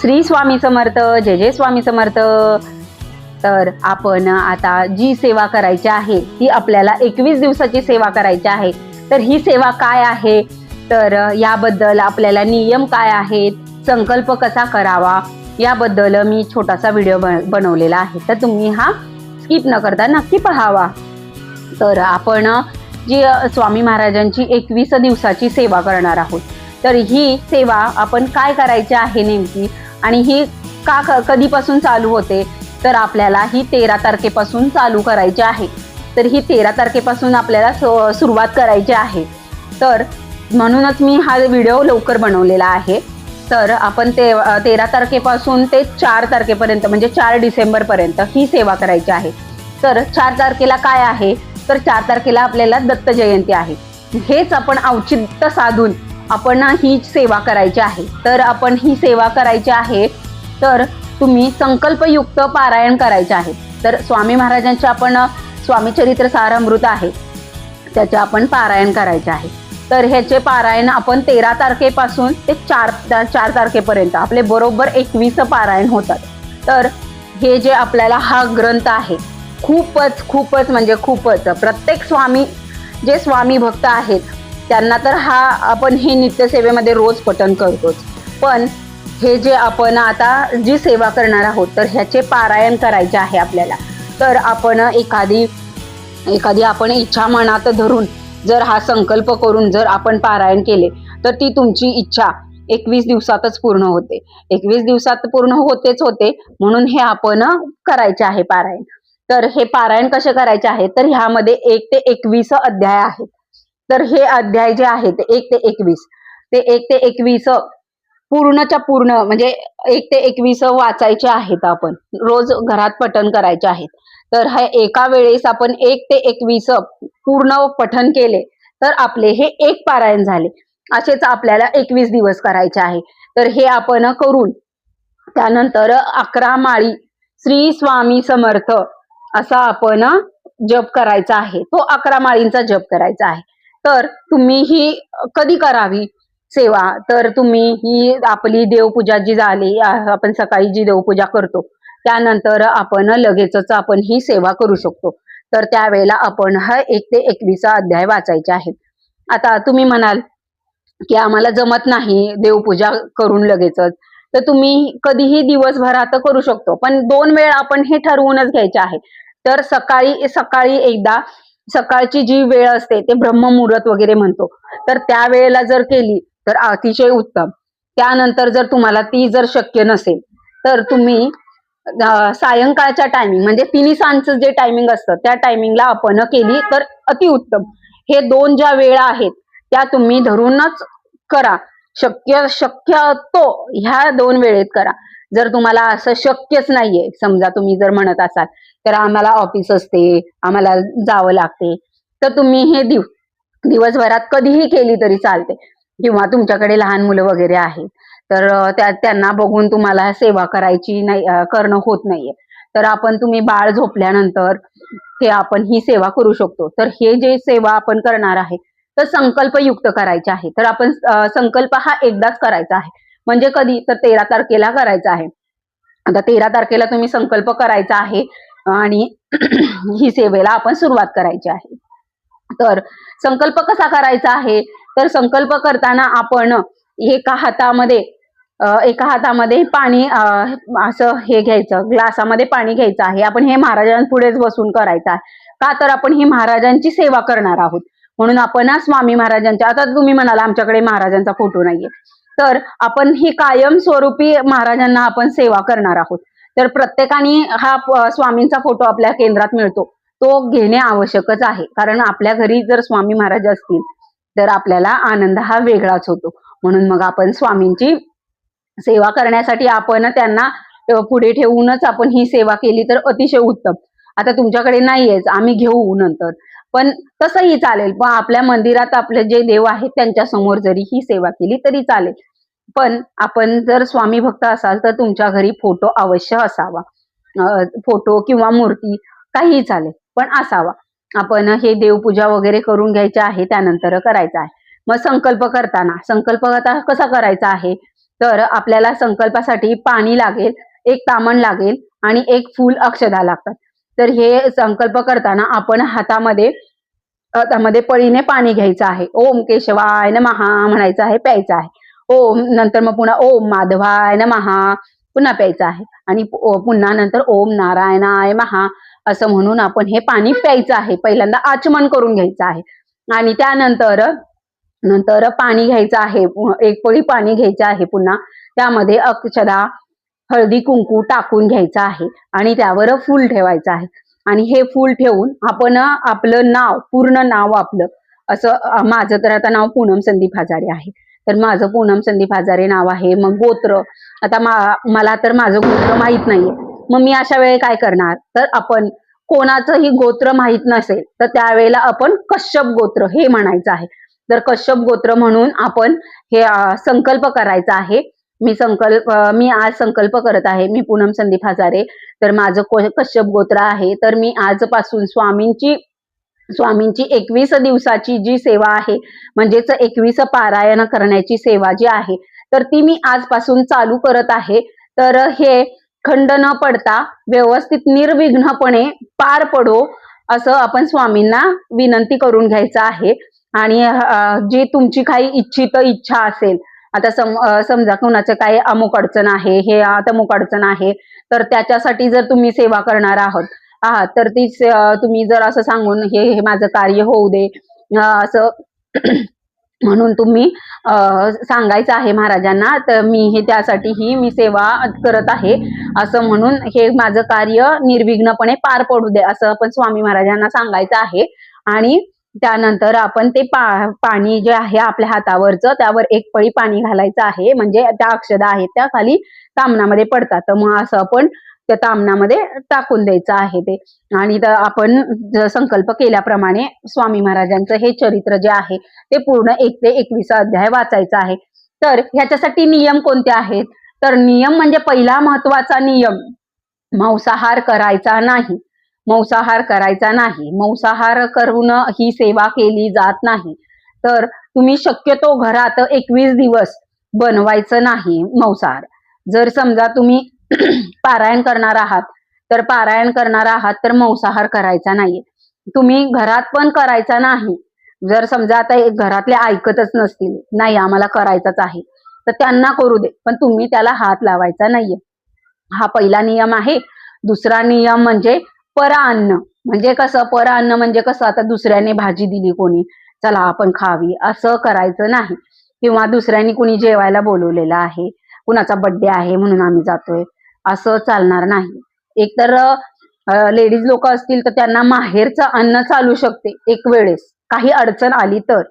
श्री स्वामी समर्थ जय जय स्वामी समर्थ. तर आपण आता जी सेवा करायची आहे ती आपल्याला एकवीस दिवसाची सेवा करायची आहे. तर ही सेवा काय आहे? तर याबद्दल आपल्याला नियम काय आहेत? संकल्प कसा करावा? याबद्दल मी छोटासा व्हिडिओ बनवलेला आहे. तर तुम्ही हा स्किप न करता नक्की पहावा. तर आपण जी स्वामी महाराजांची एकवीस दिवसाची सेवा करणार आहोत तर ही सेवा आपण काय करायची आहे नेमकी? आणि ही का क- कधीपासून चालू होते? तर आपल्याला ही तेरा तारखेपासून चालू करायची आहे. तर ही तेरा तारखेपासून आपल्याला सु- सुरुवात करायची आहे. तर म्हणूनच मी हा व्हिडिओ लवकर बनवलेला आहे. तर आपण ते तेरा तारखेपासून ते चार तारखेपर्यंत म्हणजे चार डिसेंबरपर्यंत ही सेवा करायची आहे. तर चार तारखेला काय आहे? तर चार तारखेला आपल्याला दत्त जयंती आहे. हेच आपण औचित्य साधून आपण ही सेवा करायची आहे. तर आपण ही सेवा करायची आहे तर तुम्ही संकल्पयुक्त पारायण करायचे आहे. तर स्वामी महाराजांचे आपण स्वामी चरित्र सारामृत आहे. त्याचे आपण पारायण करायचे आहे. तर ह्याचे पारायण आपण तेरा तारखेपासून ते चार चार तारखेपर्यंत आपले बरोबर एकवीस पारायण होतात. तर हे जे आपल्याला हा ग्रंथ आहे खूपच खूपच म्हणजे खूपच प्रत्येक स्वामी जे स्वामी भक्त आहेत त्यांना तर हा आपण हे नित्यसेवेमध्ये रोज पठण करतोच. पण हे जे आपण आता जी सेवा करणार आहोत तर ह्याचे पारायण करायचे आहे आपल्याला. तर आपण एखादी एखादी आपण इच्छा मनात धरून जर हा संकल्प करून जर आपण पारायण केले तर ती तुमची इच्छा एकवीस दिवसातच पूर्ण होते. एकवीस दिवसात पूर्ण होतेच होते म्हणून हे आपण करायचे आहे पारायण. तर हे पारायण कसे करायचे आहे? तर ह्यामध्ये एक ते एकवीस अध्याय आहेत. तर हे अध्याय जे आहेत एक ते एकवीस. ते एक ते एकवीस पूर्णच्या पूर्ण म्हणजे एक ते एकवीस वाचायचे आहेत आपण. रोज घरात पठण करायचे आहेत. तर हे एका वेळेस आपण एक ते एकवीस पूर्ण पठन केले तर आपले हे एक पारायण झाले. असेच आपल्याला एकवीस दिवस करायचे आहे. तर हे आपण करून त्यानंतर अकरा माळी श्री स्वामी समर्थ असा आपण जप करायचा आहे. तो अकरा माळींचा जप करायचा आहे. तर तुम्ही ही कधी करावी सेवा? तर तुम्ही ही आपली देवपूजा जी झाली आपण सकाळी जी देवपूजा करतो त्यानंतर आपण लगेचच आपण ही सेवा करू शकतो. तर त्यावेळेला आपण हा एक ते एकवीसा अध्याय वाचायचे आहेत. आता तुम्ही म्हणाल की आम्हाला जमत नाही देवपूजा करून लगेचच. तर तुम्ही कधीही दिवसभरात करू शकतो पण दोन वेळ आपण हे ठरवूनच घ्यायचे आहे. तर सकाळी सकाळी एकदा सकाळची जी वेळ असते ते ब्रह्ममुहूर्त वगैरे म्हणतो. तर त्या वेळेला जर केली तर अतिशय उत्तम. त्यानंतर जर तुम्हाला ती जर शक्य नसेल तर तुम्ही सायंकाळच्या टायमिंग म्हणजे तिन्ही सांजचं जे टायमिंग असतं त्या टायमिंगला आपण केली तर अतिउत्तम हे दोन ज्या वेळा आहेत त्या तुम्ही धरूनच करा. शक्य शक्य तो ह्या दोन वेळेत करा. जर तुम्हाला असं शक्यच नाहीये समजा तुम्ही जर म्हणत असाल तर आम्हाला ऑफिस असते आम्हाला जावं लागते. तर तुम्ही हे दिव दिवसभरात कधीही केली तरी चालते. किंवा तुमच्याकडे लहान मुलं वगैरे आहेत तर त्या त्यांना बघून तुम्हाला सेवा करायची नाही करणं होत नाहीये. तर आपण तुम्ही बाळ झोपल्यानंतर ते आपण ही सेवा करू शकतो. तर हे जे सेवा आपण करणार आहे तर संकल्पयुक्त करायचे आहे. तर आपण संकल्प हा एकदाच करायचा आहे. म्हणजे कधी? तर तेरा तारखेला करायचा आहे. आता तेरा तारखेला तुम्ही संकल्प करायचा आहे आणि ही सेवेला आपण सुरुवात करायची आहे. तर संकल्प कसा करायचा आहे? तर संकल्प करताना आपण एका हातामध्ये एका हातामध्ये पाणी असं हे घ्यायचं ग्लासामध्ये पाणी घ्यायचं आहे. आपण हे महाराजांपुढेच बसून करायचं आहे. का तर आपण ही महाराजांची सेवा करणार आहोत. म्हणून आपण स्वामी महाराजांच्या आता तुम्ही म्हणाला आमच्याकडे महाराजांचा फोटो नाहीये. तर आपण ही कायम स्वरूपी महाराजांना आपण सेवा करणार आहोत. तर प्रत्येकाने हा स्वामींचा फोटो आपल्या केंद्रात मिळतो. तो घेणे आवश्यकच आहे. कारण आपल्या घरी जर स्वामी महाराज असतील तर आपल्याला आनंद हा वेगळाच होतो. म्हणून मग आपण स्वामींची सेवा करण्यासाठी आपण त्यांना पुढे ठेवूनच आपण ही सेवा केली तर अतिशय उत्तम. आता तुमच्याकडे नाहीयेच. आम्ही घेऊ नंतर. पण तसंही चालेल. पण आपल्या मंदिरात आपले जे देव आहेत त्यांच्यासमोर जरी ही सेवा केली तरी चालेल. पण आपण जर स्वामी भक्त असाल तर तुमच्या घरी फोटो अवश्य असावा. फोटो किंवा मूर्ती काहीही चालेल पण असावा. आपण हे देवपूजा वगैरे करून घ्यायचे आहे त्यानंतर करायचं आहे. मग संकल्प करताना संकल्प आता कसा करायचा आहे? तर आपल्याला संकल्पासाठी पाणी लागेल एक तामण लागेल आणि एक फूल अक्षदा लागतात. तर हे संकल्प करताना आपण हातामध्ये हातामध्ये पळीने पाणी घ्यायचं आहे. ओम केशवाय महा म्हणायचं आहे प्यायचं आहे. ओम नंतर मग पुन्हा ओम माधवाय महा पुन्हा प्यायचं आहे. आणि पुन्हा नंतर ओम नारायणाय महा असं म्हणून आपण हे पाणी प्यायचं आहे. पहिल्यांदा आचमन करून घ्यायचं आहे. आणि त्यानंतर नंतर पाणी घ्यायचं आहे. एक पोळी पाणी घ्यायचं आहे पुन्हा. त्यामध्ये अक्षदा हळदी कुंकू टाकून घ्यायचं आहे. आणि त्यावर फूल ठेवायचं आहे. आणि हे फूल ठेवून आपण आपलं नाव पूर्ण नाव आपलं असं माझं तर आता नाव पूनम संदीप हजारे आहे. तर माझं पूनम संदीप हजारे नाव आहे मग गोत्र. आता मला तर माझं गोत्र माहीत नाहीये. मग मी अशा वेळी काय करणार? तर आपण कोणाचंही गोत्र माहीत नसेल तर त्यावेळेला आपण कश्यप गोत्र हे म्हणायचं आहे. तर कश्यप गोत्र म्हणून आपण हे संकल्प करायचा आहे. मी संकल्प मी आज संकल्प करत आहे मी पूनम संदीप हजारे तर माझं कश्यप गोत्र आहे. तर मी आजपासून स्वामींची स्वामींची एकवीस दिवसाची जी सेवा आहे म्हणजेच एकवीस पारायण करण्याची सेवा जी आहे तर ती मी आजपासून चालू करत आहे. तर हे खंड न पडता व्यवस्थित निर्विघ्नपणे पार पडो असं आपण स्वामींना विनंती करून घ्यायचं आहे. आणि जी तुमची काही इच्छित इच्छा असेल आता सम समजा कोणाचं काय अमुक अडचण आहे हे अमुक अडचण आहे तर त्याच्यासाठी जर तुम्ही सेवा करणार आहोत आहात तर तीच तुम्ही जर असं सांगून हे हे माझं कार्य होऊ दे असं म्हणून तुम्ही सांगायचं आहे महाराजांना तर मी हे त्यासाठी ही मी सेवा करत आहे असं म्हणून हे माझं कार्य निर्विघ्नपणे पार पडू दे असं पण स्वामी महाराजांना सांगायचं आहे. आणि त्यानंतर आपण ते पा पाणी जे आहे आपल्या हातावरचं त्यावर एक पळी पाणी घालायचं आहे म्हणजे त्या अक्षदा आहेत त्या खाली तामणामध्ये पडतात. तर मग असं आपण त्या तामणामध्ये टाकून द्यायचं आहे ते. आणि आपण संकल्प केल्याप्रमाणे स्वामी महाराजांचं हे चरित्र जे आहे ते पूर्ण एक ते एकवीस अध्याय वाचायचं आहे. तर ह्याच्यासाठी नियम कोणते आहेत? तर नियम म्हणजे पहिला महत्त्वाचा नियम मांसाहार करायचा नाही. मांसाहार करायचा नाही. मांसाहार करून ही सेवा केली जात नाही. तर तुम्ही शक्यतो घरात एकवीस दिवस बनवायचं नाही मांसाहार. जर समजा तुम्ही पारायण करणार आहात. तर पारायण करणार आहात तर मांसाहार करायचा नाहीये. तुम्ही घरात पण करायचा नाही. जर समजा आता एक घरातले ऐकतच नसतील नाही आम्हाला करायचाच आहे तर त्यांना करू दे. पण तुम्ही त्याला हात लावायचा नाहीये. हा पहिला नियम आहे. दुसरा नियम म्हणजे पराअन्न म्हणजे कसं? पराअन्न म्हणजे कसं? आता दुसऱ्याने भाजी दिली कोणी चला आपण खावी. असं करायचं नाही. किंवा दुसऱ्याने कुणी जेवायला बोलवलेलं आहे कुणाचा बर्थडे आहे म्हणून आम्ही जातोय. असं चालणार नाही. एकतर लेडीज लोक असतील तर त्यांना माहेरचं अन्न चालू शकते एक वेळेस. काही अडचण आली तर.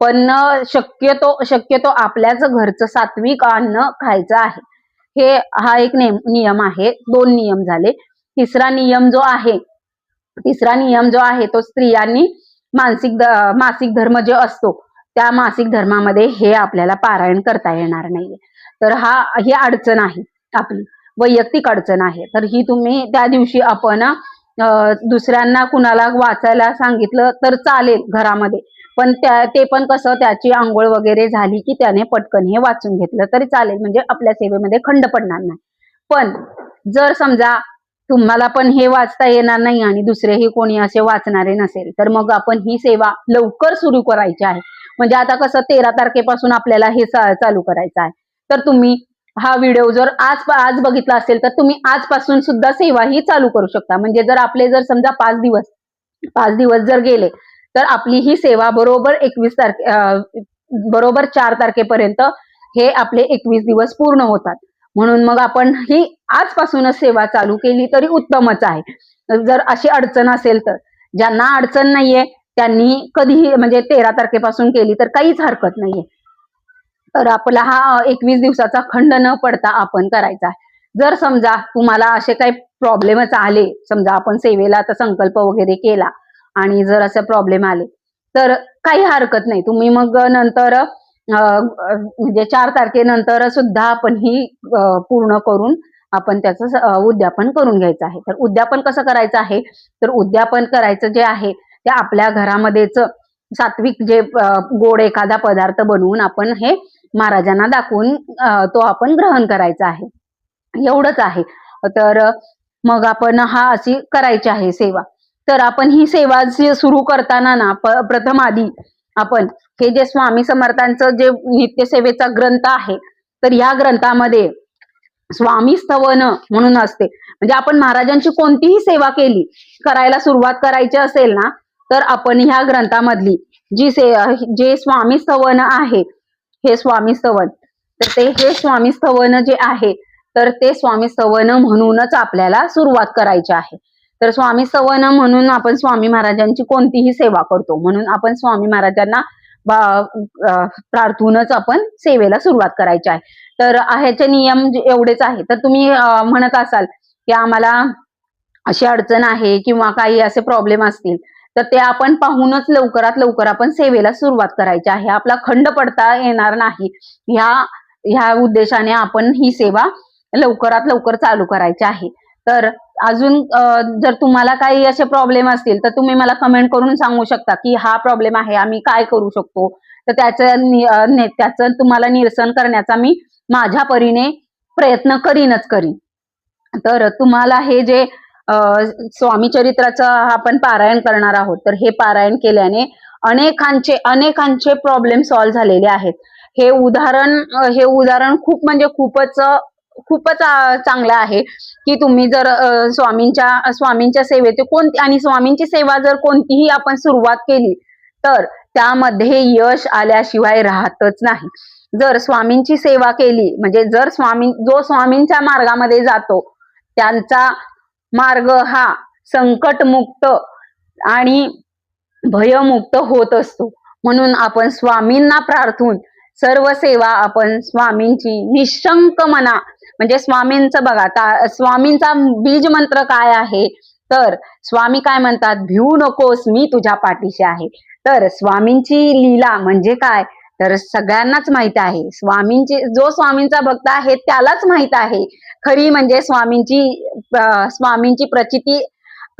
पण शक्यतो शक्यतो आपल्याच घरचं सात्विक अन्न खायचं आहे. हे हा एक नेम नियम आहे. दोन नियम झाले. तिसरा नियम जो आहे तिसरा नियम जो आहे तो स्त्रियांनी मानसिक मासिक धर्म जे असतो त्या मासिक धर्मामध्ये हे आपल्याला पारायण करता येणार नाहीये. तर हा ही अडचण आहे. आपली वैयक्तिक अडचण आहे. तर ही तुम्ही त्या दिवशी आपण दुसऱ्यांना कुणाला वाचायला सांगितलं तर चालेल घरामध्ये. पण त्या ते पण कसं त्याची आंघोळ वगैरे झाली की त्याने पटकन हे वाचून घेतलं तरी चालेल. म्हणजे आपल्या सेवेमध्ये खंड पडणार नाही. पण जर समजा तुम्हाला पण हे वाचता येणार नाही आणि दुसरेही कोणी असे वाचणारे नसेल तर मग आपण ही सेवा लवकर सुरू करायची आहे. म्हणजे आता कसं तेरा तारखेपासून आपल्याला हे चालू करायचं आहे. तर तुम्ही हा व्हिडिओ जर आज आज बघितला असेल तर तुम्ही आजपासून सुद्धा सेवा ही चालू करू शकता. म्हणजे जर आपले जर समजा पाच दिवस पाच दिवस जर गेले तर आपली ही सेवा बरोबर एकवीस तारखे बरोबर चार तारखेपर्यंत हे आपले एकवीस दिवस पूर्ण होतात. म्हणून मग आपण ही आजपासूनच सेवा चालू केली तरी उत्तमच आहे. जर अशी अडचण असेल तर ज्यांना अडचण नाहीये त्यांनी कधीही म्हणजे तेरा तारखेपासून केली तर काहीच हरकत नाहीये. तर आपला हा एकवीस दिवसाचा खंड न पडता आपण करायचा. आहे जर समजा तुम्हाला असे काही प्रॉब्लेमच आले समजा आपण सेवेला आता संकल्प वगैरे केला आणि जर असे प्रॉब्लेम आले तर काही हरकत नाही. तुम्ही मग नंतर म्हणजे चार तारखेनंतर सुद्धा आपण ही पूर्ण करून आपण त्याचं उद्यापन करून घ्यायचं आहे. तर उद्यापन कसं करायचं आहे? तर उद्यापन करायचं जे आहे ते आपल्या घरामध्येच सात्विक जे गोड एखादा पदार्थ बनवून आपण हे महाराजांना दाखवून तो आपण ग्रहण करायचा आहे. एवढंच आहे. तर मग आपण हा अशी करायची आहे सेवा. तर आपण ही सेवा सुरू करताना ना प्रथम आधी आपण हे जे स्वामी समर्थांचं जे नित्यसेवेचा ग्रंथ आहे तर या ग्रंथामध्ये स्वामी स्तवन म्हणून असते. म्हणजे आपण महाराजांची कोणतीही सेवा केली करायला सुरुवात करायची असेल ना तर आपण ह्या ग्रंथामधली जी से जे स्वामी स्तवन आहे हे स्वामी स्तवन तर ते हे स्वामी स्तवन जे आहे तर ते स्वामी स्तवन म्हणूनच आपल्याला सुरुवात करायची आहे. तर स्वामी स्तवन म्हणून आपण स्वामी महाराजांची कोणतीही सेवा करतो. म्हणून आपण स्वामी महाराजांना प्रार्थूनच आपण सेवेला सुरुवात करायची आहे. तर ह्याचे नियम जे- एवढेच आहे. तर तुम्ही म्हणत असाल की आम्हाला अशी अडचण आहे किंवा काही असे प्रॉब्लेम असतील. तर ते आपण पाहूनच लवकरात लवकर आपण सेवेला सुरुवात करायची आहे. आपला खंड पडता येणार नाही. ह्या ह्या उद्देशाने आपण ही सेवा लवकरात लवकर चालू करायची आहे. तर अजून जर तुम्हाला काही असे प्रॉब्लेम असतील तर तुम्ही मला कमेंट करून सांगू शकता की हा प्रॉब्लेम आहे आम्ही काय करू शकतो? तर त्याचं त्याचं तुम्हाला निरसन करण्याचा मी माझ्या परीने प्रयत्न करीनच करीन. तर तुम्हाला हे जे स्वामी चरित्राचा आपण पारायण करणार आहोत. तर हे पारायण केल्याने अनेकांचे अनेकांचे प्रॉब्लेम सॉल्व्ह झालेले आहेत. हे उदाहरण हे उदाहरण खूप म्हणजे खूपच खूपच चांगलं आहे की तुम्ही जर स्वामींच्या स्वामींच्या सेवेत कोणती आणि स्वामींची सेवा जर कोणतीही आपण सुरुवात केली तर त्यामध्ये यश आल्याशिवाय राहतच नाही. जर स्वामींची सेवा केली म्हणजे जर स्वामी जो स्वामींच्या मार्गामध्ये जातो त्यांचा मार्ग हा संकटमुक्त आणि भयमुक्त होत असतो. म्हणून आपण स्वामींना प्रार्थून सर्व सेवा आपण स्वामींची निशंक मना म्हणजे स्वामींचं बघा स्वामींचा बीज मंत्र काय आहे? तर स्वामी काय म्हणतात? भिवू नकोस मी तुझ्या पाठीशी आहे. तर स्वामींची लीला म्हणजे काय? तर सगळ्यांनाच माहीत आहे. स्वामींची जो स्वामींचा भक्त आहे त्यालाच माहीत आहे. खरी म्हणजे स्वामींची स्वामींची प्रचिती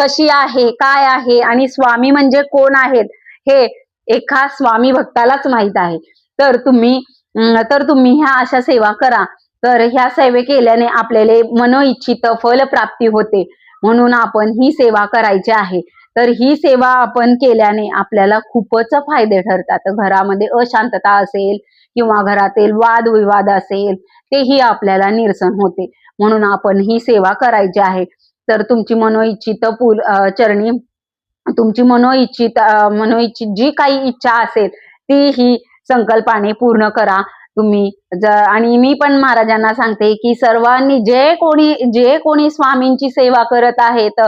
कशी आहे काय आहे आणि स्वामी म्हणजे कोण आहेत हे एका स्वामी भक्तालाच माहीत आहे. तर तुम्ही तर तुम्ही ह्या अशा सेवा करा. तर ह्या सेवे केल्याने आपल्याला मनोइच्छित फल प्राप्ती होते. म्हणून आपण ही सेवा करायची आहे. तर ही सेवा आपण केल्याने आपल्याला खूपच फायदे ठरतात. घरामध्ये अशांतता असेल किंवा घरातील वादविवाद असेल तेही आपल्याला निरसन होते. म्हणून आपण ही सेवा करायची आहे. तर तुमची मनोइच्छित पूल चरणी तुमची मनोइच्छित मनोइच्छित जी काही इच्छा असेल ती ही संकल्पाने पूर्ण करा. तुम्ही आणि मी पण महाराजांना सांगते की सर्वांनी जे कोणी जे कोणी स्वामींची सेवा करत आहेत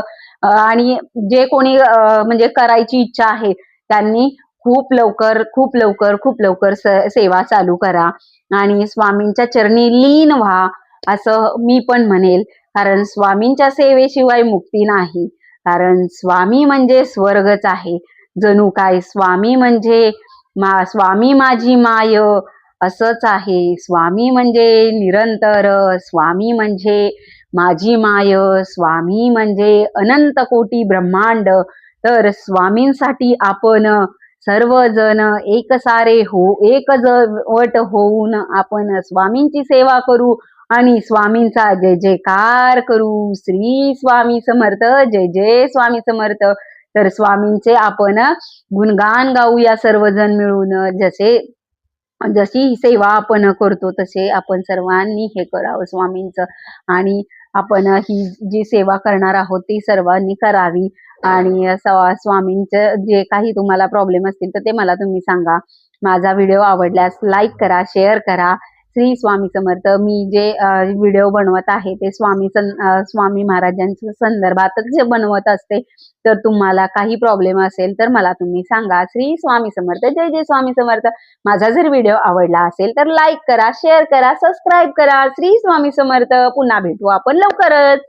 आणि जे कोणी म्हणजे करायची इच्छा आहे त्यांनी खूप लवकर खूप लवकर खूप लवकर सेवा चालू करा. आणि स्वामींच्या चरणी लीन व्हा असं मी पण म्हणेल. कारण स्वामींच्या सेवेशिवाय मुक्ती नाही. कारण स्वामी म्हणजे स्वर्गच आहे. जणू काय स्वामी म्हणजे मा स्वामी माझी माय असंच आहे. स्वामी म्हणजे निरंतर स्वामी म्हणजे माझी माय स्वामी म्हणजे अनंत कोटी ब्रह्मांड. तर स्वामींसाठी आपण सर्वजण एक सारे हो एक वट होऊन आपण स्वामींची सेवा करू आणि स्वामींचा जय जयकार करू. श्री स्वामी समर्थ जय जय स्वामी समर्थ. तर स्वामींचे आपण गुणगान गाऊया सर्वजण मिळून. जसे जशी सेवा आपण करतो तसे आपण सर्वांनी हे करावं स्वामींचं. आणि आपण ही जी सेवा करणार आहोत ती सर्वांनी करावी. आणि स्वामींचे स्वामींचं जे काही तुम्हाला प्रॉब्लेम असतील तर ते मला तुम्ही सांगा. माझा व्हिडिओ आवडल्यास लाईक करा शेअर करा. श्री स्वामी समर्थ. मी जे व्हिडिओ बनवत आहे ते स्वामी स्वामी महाराजांच्या संदर्भातच जे बनवत असते तर तुम्हाला काही प्रॉब्लेम असेल तर मला तुम्ही सांगा. श्री स्वामी समर्थ. जय जय स्वामी समर्थ. माझा जर व्हिडिओ आवडला असेल तर लाईक करा शेअर करा सबस्क्राईब करा. श्री स्वामी समर्थ. पुन्हा भेटू आपण लवकरच.